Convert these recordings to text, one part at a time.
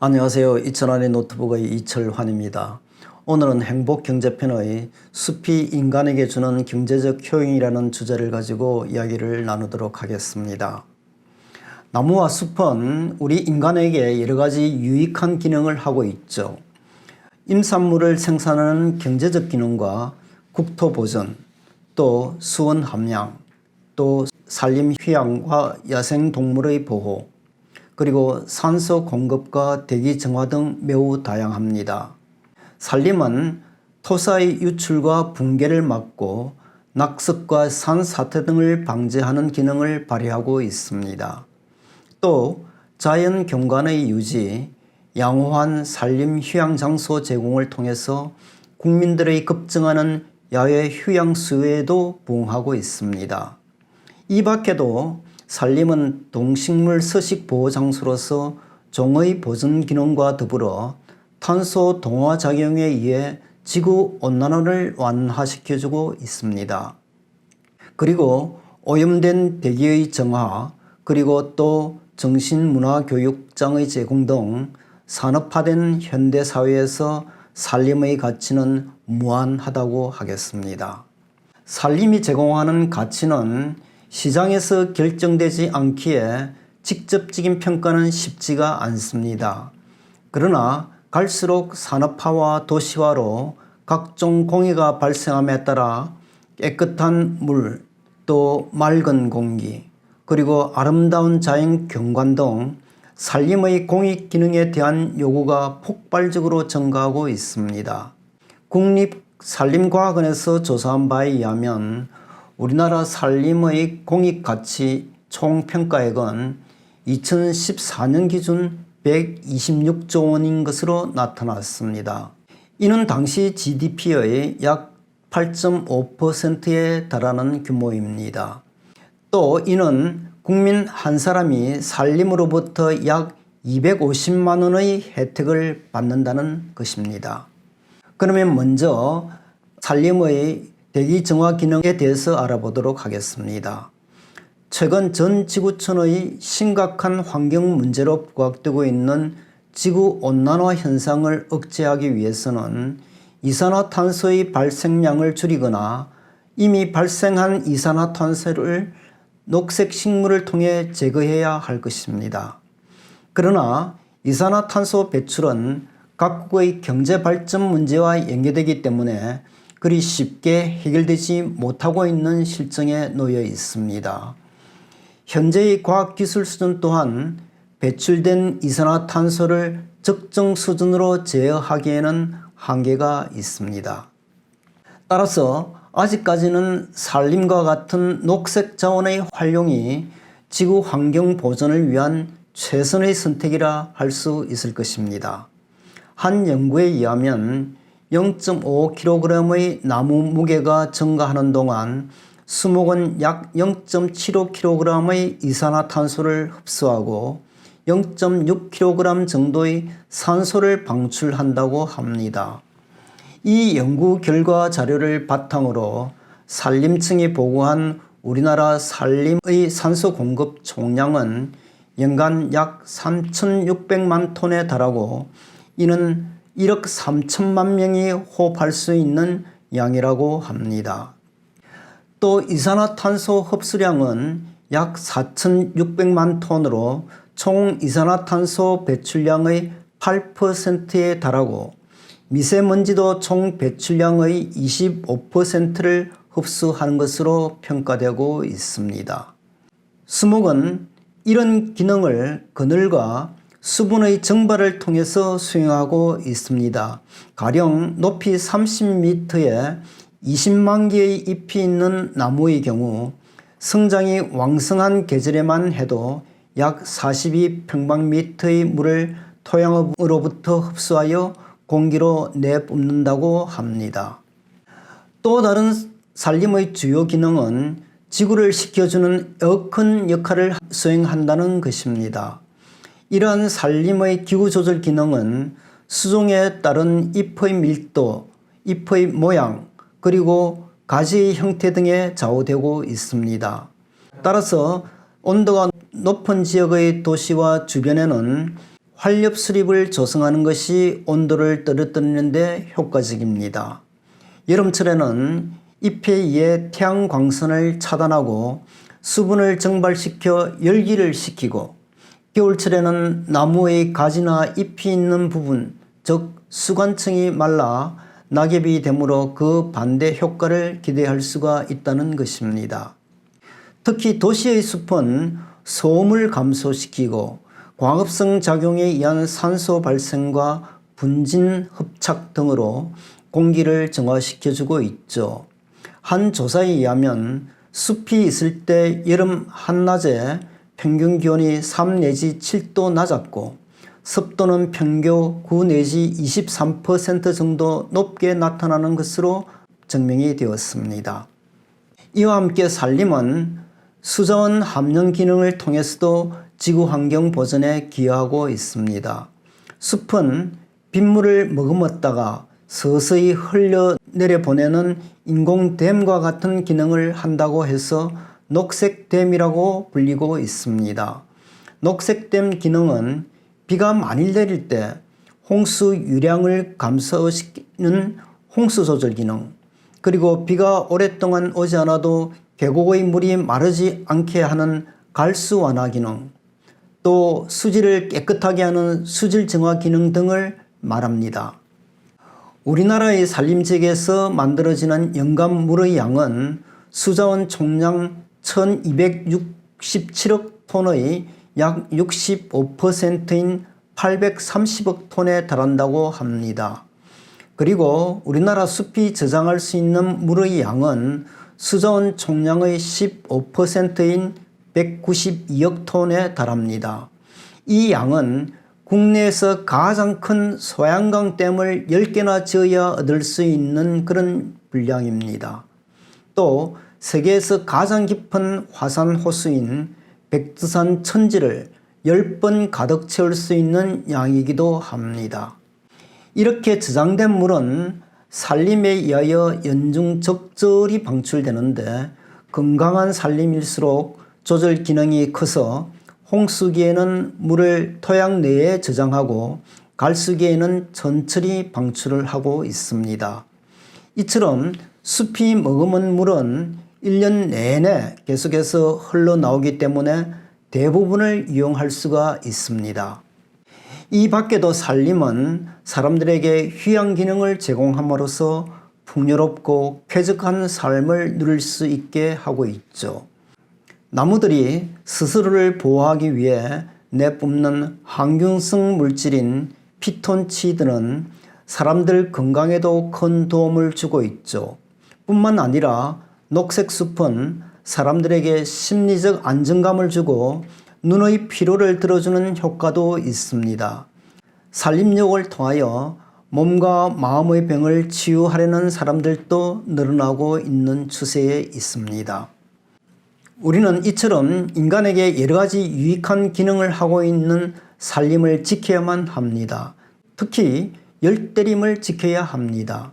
안녕하세요. 이천환의 노트북의 이철환입니다. 오늘은 행복경제편의 숲이 인간에게 주는 경제적 효용이라는 주제를 가지고 이야기를 나누도록 하겠습니다. 나무와 숲은 우리 인간에게 여러 가지 유익한 기능을 하고 있죠. 임산물을 생산하는 경제적 기능과 국토 보전, 또 수온 함량, 또 산림 휴양과 야생 동물의 보호, 그리고 산소 공급과 대기 정화 등 매우 다양합니다. 산림은 토사의 유출과 붕괴를 막고 낙석과 산사태 등을 방지하는 기능을 발휘하고 있습니다. 또 자연 경관의 유지, 양호한 산림 휴양 장소 제공을 통해서 국민들의 급증하는 야외 휴양 수요에도 부응하고 있습니다. 이 밖에도 산림은 동식물 서식 보호 장소로서 종의 보존 기능과 더불어 탄소 동화 작용에 의해 지구 온난화를 완화시켜주고 있습니다. 그리고 오염된 대기의 정화, 그리고 또 정신문화교육장의 제공 등 산업화된 현대사회에서 산림의 가치는 무한하다고 하겠습니다. 산림이 제공하는 가치는 시장에서 결정되지 않기에 직접적인 평가는 쉽지가 않습니다. 그러나 갈수록 산업화와 도시화로 각종 공해가 발생함에 따라 깨끗한 물, 또 맑은 공기, 그리고 아름다운 자연 경관 등 산림의 공익 기능에 대한 요구가 폭발적으로 증가하고 있습니다. 국립산림과학원에서 조사한 바에 의하면 우리나라 산림의 공익 가치 총평가액은 2014년 기준 126조 원인 것으로 나타났습니다. 이는 당시 GDP의 약 8.5%에 달하는 규모입니다. 또 이는 국민 한 사람이 산림으로부터 약 250만 원의 혜택을 받는다는 것입니다. 그러면 먼저 산림의 대기 정화 기능에 대해서 알아보도록 하겠습니다. 최근 전 지구촌의 심각한 환경 문제로 부각되고 있는 지구 온난화 현상을 억제하기 위해서는 이산화탄소의 발생량을 줄이거나 이미 발생한 이산화탄소를 녹색 식물을 통해 제거해야 할 것입니다. 그러나 이산화탄소 배출은 각국의 경제 발전 문제와 연계되기 때문에 그리 쉽게 해결되지 못하고 있는 실정에 놓여 있습니다. 현재의 과학기술 수준 또한 배출된 이산화탄소를 적정 수준으로 제어하기에는 한계가 있습니다. 따라서 아직까지는 산림과 같은 녹색 자원의 활용이 지구 환경 보존을 위한 최선의 선택이라 할 수 있을 것입니다. 한 연구에 의하면 0.5kg의 나무 무게가 증가하는 동안 수목은 약 0.75kg의 이산화탄소를 흡수하고 0.6kg 정도의 산소를 방출한다고 합니다. 이 연구 결과 자료를 바탕으로 산림청이 보고한 우리나라 산림의 산소 공급 총량은 연간 약 3,600만 톤에 달하고 이는 1억 3천만 명이 호흡할 수 있는 양이라고 합니다. 또 이산화탄소 흡수량은 약 4,600만 톤으로 총 이산화탄소 배출량의 8%에 달하고 미세먼지도 총 배출량의 25%를 흡수하는 것으로 평가되고 있습니다. 수목은 이런 기능을 그늘과 수분의 증발을 통해서 수행하고 있습니다. 가령 높이 30m에 20만 개의 잎이 있는 나무의 경우 성장이 왕성한 계절에만 해도 약 42평방미터의 물을 토양으로부터 흡수하여 공기로 내뿜는다고 합니다. 또 다른 산림의 주요 기능은 지구를 식혀주는 에어컨 역할을 수행한다는 것입니다. 이러한 산림의 기후 조절 기능은 수종에 따른 잎의 밀도, 잎의 모양, 그리고 가지의 형태 등에 좌우되고 있습니다. 따라서 온도가 높은 지역의 도시와 주변에는 활력 수립을 조성하는 것이 온도를 떨어뜨리는 데 효과적입니다. 여름철에는 잎에 의해 태양 광선을 차단하고 수분을 증발시켜 열기를 식히고 겨울철에는 나무의 가지나 잎이 있는 부분 즉 수관층이 말라 낙엽이 되므로 그 반대 효과를 기대할 수가 있다는 것입니다. 특히 도시의 숲은 소음을 감소시키고 광합성 작용에 의한 산소 발생과 분진 흡착 등으로 공기를 정화시켜주고 있죠. 한 조사에 의하면 숲이 있을 때 여름 한낮에 평균 기온이 3 내지 7도 낮았고 습도는 평균 9 내지 23% 정도 높게 나타나는 것으로 증명이 되었습니다. 이와 함께 산림은 수자원 함량 기능을 통해서도 지구 환경 보전에 기여하고 있습니다. 숲은 빗물을 머금었다가 서서히 흘려 내려 보내는 인공댐과 같은 기능을 한다고 해서 녹색댐이라고 불리고 있습니다. 녹색댐 기능은 비가 많이 내릴 때 홍수 유량을 감소시키는 홍수 조절 기능 그리고 비가 오랫동안 오지 않아도 계곡의 물이 마르지 않게 하는 갈수 완화 기능 또 수질을 깨끗하게 하는 수질 정화 기능 등을 말합니다. 우리나라의 산림지역에서 만들어지는 연간 물의 양은 수자원 총량 1267억 톤의 약 65%인 830억 톤에 달한다고 합니다. 그리고 우리나라 숲이 저장할 수 있는 물의 양은 수자원 총량의 15%인 192억 톤에 달합니다. 이 양은 국내에서 가장 큰 소양강 댐을 10개나 지어야 얻을 수 있는 그런 분량입니다. 또 세계에서 가장 깊은 화산 호수인 백두산 천지를 10번 가득 채울 수 있는 양이기도 합니다. 이렇게 저장된 물은 산림에 의하여 연중 적절히 방출되는데 건강한 산림일수록 조절 기능이 커서 홍수기에는 물을 토양 내에 저장하고 갈수기에는 천천히 방출을 하고 있습니다. 이처럼 숲이 머금은 물은 1년 내내 계속해서 흘러나오기 때문에 대부분을 이용할 수가 있습니다. 이 밖에도 산림은 사람들에게 휴양 기능을 제공함으로써 풍요롭고 쾌적한 삶을 누릴 수 있게 하고 있죠. 나무들이 스스로를 보호하기 위해 내뿜는 항균성 물질인 피톤치드는 사람들 건강에도 큰 도움을 주고 있죠. 뿐만 아니라 녹색 숲은 사람들에게 심리적 안정감을 주고 눈의 피로를 들어주는 효과도 있습니다. 산림욕을 통하여 몸과 마음의 병을 치유하려는 사람들도 늘어나고 있는 추세에 있습니다. 우리는 이처럼 인간에게 여러 가지 유익한 기능을 하고 있는 산림을 지켜야만 합니다. 특히 열대림을 지켜야 합니다.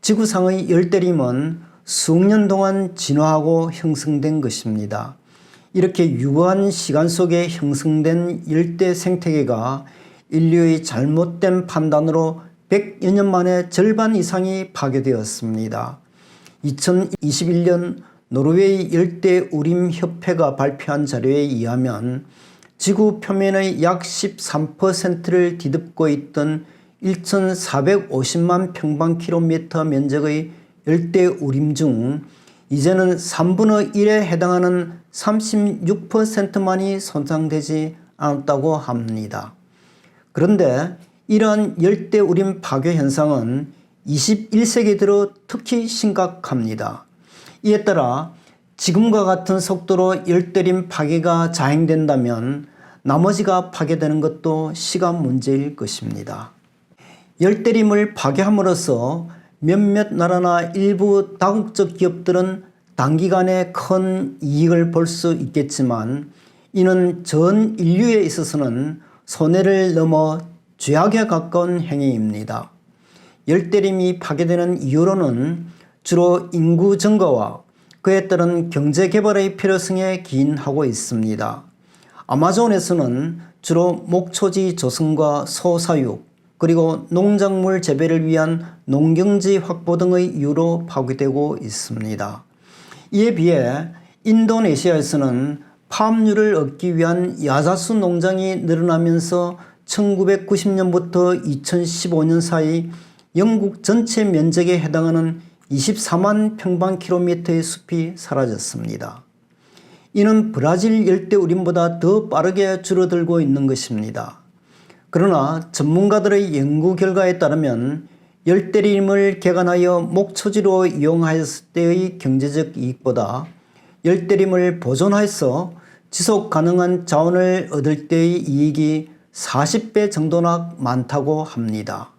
지구상의 열대림은 수년 동안 진화하고 형성된 것입니다. 이렇게 유구한 시간 속에 형성된 열대 생태계가 인류의 잘못된 판단으로 100여 년 만에 절반 이상이 파괴되었습니다. 2021년 노르웨이 열대우림 협회가 발표한 자료에 의하면 지구 표면의 약 13%를 뒤덮고 있던 1,450만 평방킬로미터 면적의 열대 우림 중 이제는 3분의 1에 해당하는 36%만이 손상되지 않았다고 합니다. 그런데 이러한 열대 우림 파괴 현상은 21세기 들어 특히 심각합니다. 이에 따라 지금과 같은 속도로 열대림 파괴가 자행된다면 나머지가 파괴되는 것도 시간 문제일 것입니다. 열대림을 파괴함으로써 몇몇 나라나 일부 다국적 기업들은 단기간에 큰 이익을 볼 수 있겠지만 이는 전 인류에 있어서는 손해를 넘어 죄악에 가까운 행위입니다. 열대림이 파괴되는 이유로는 주로 인구 증가와 그에 따른 경제 개발의 필요성에 기인하고 있습니다. 아마존에서는 주로 목초지 조성과 소사육 그리고 농작물 재배를 위한 농경지 확보 등의 이유로 파괴되고 있습니다. 이에 비해 인도네시아에서는 팜유를 얻기 위한 야자수 농장이 늘어나면서 1990년부터 2015년 사이 영국 전체 면적에 해당하는 24만 평방킬로미터의 숲이 사라졌습니다. 이는 브라질 열대 우림보다 더 빠르게 줄어들고 있는 것입니다. 그러나 전문가들의 연구 결과에 따르면 열대림을 개간하여 목초지로 이용하였을 때의 경제적 이익보다 열대림을 보존해서 지속 가능한 자원을 얻을 때의 이익이 40배 정도나 많다고 합니다.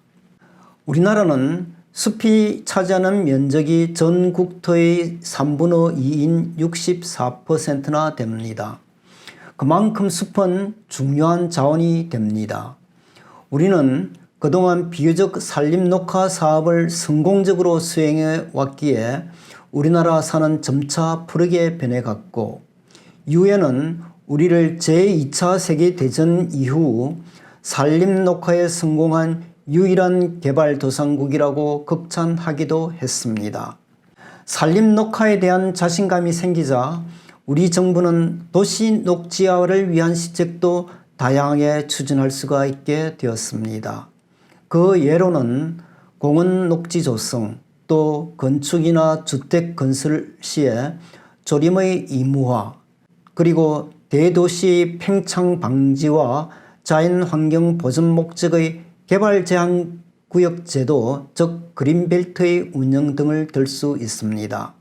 우리나라는 숲이 차지하는 면적이 전 국토의 3분의 2인 64%나 됩니다. 그만큼 숲은 중요한 자원이 됩니다. 우리는 그동안 비교적 산림 녹화 사업을 성공적으로 수행해 왔기에 우리나라 산은 점차 푸르게 변해갔고 이후에는 우리를 제2차 세계대전 이후 산림 녹화에 성공한 유일한 개발도상국이라고 극찬하기도 했습니다. 산림 녹화에 대한 자신감이 생기자 우리 정부는 도시 녹지화를 위한 시책도 다양하게 추진할 수가 있게 되었습니다. 그 예로는 공원 녹지 조성 또 건축이나 주택 건설 시에 조림의 의무화 그리고 대도시 팽창 방지와 자연 환경 보전 목적의 개발 제한 구역 제도 즉 그린벨트의 운영 등을 들 수 있습니다.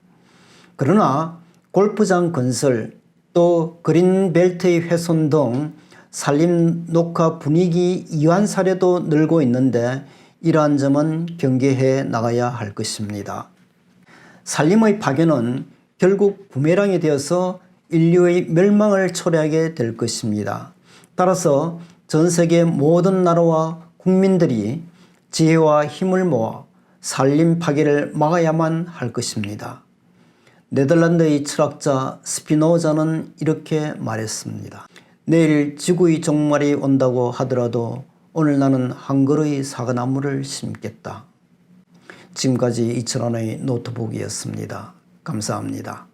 그러나 골프장 건설 또 그린벨트의 훼손 등 산림 녹화 분위기 이완 사례도 늘고 있는데 이러한 점은 경계해 나가야 할 것입니다. 산림의 파괴는 결국 부메랑이 되어서 인류의 멸망을 초래하게 될 것입니다. 따라서 전 세계 모든 나라와 국민들이 지혜와 힘을 모아 산림 파괴를 막아야만 할 것입니다. 네덜란드의 철학자 스피노자는 이렇게 말했습니다. 내일 지구의 종말이 온다고 하더라도 오늘 나는 한 그루의 사과나무를 심겠다. 지금까지 이철원의 노트북이었습니다. 감사합니다.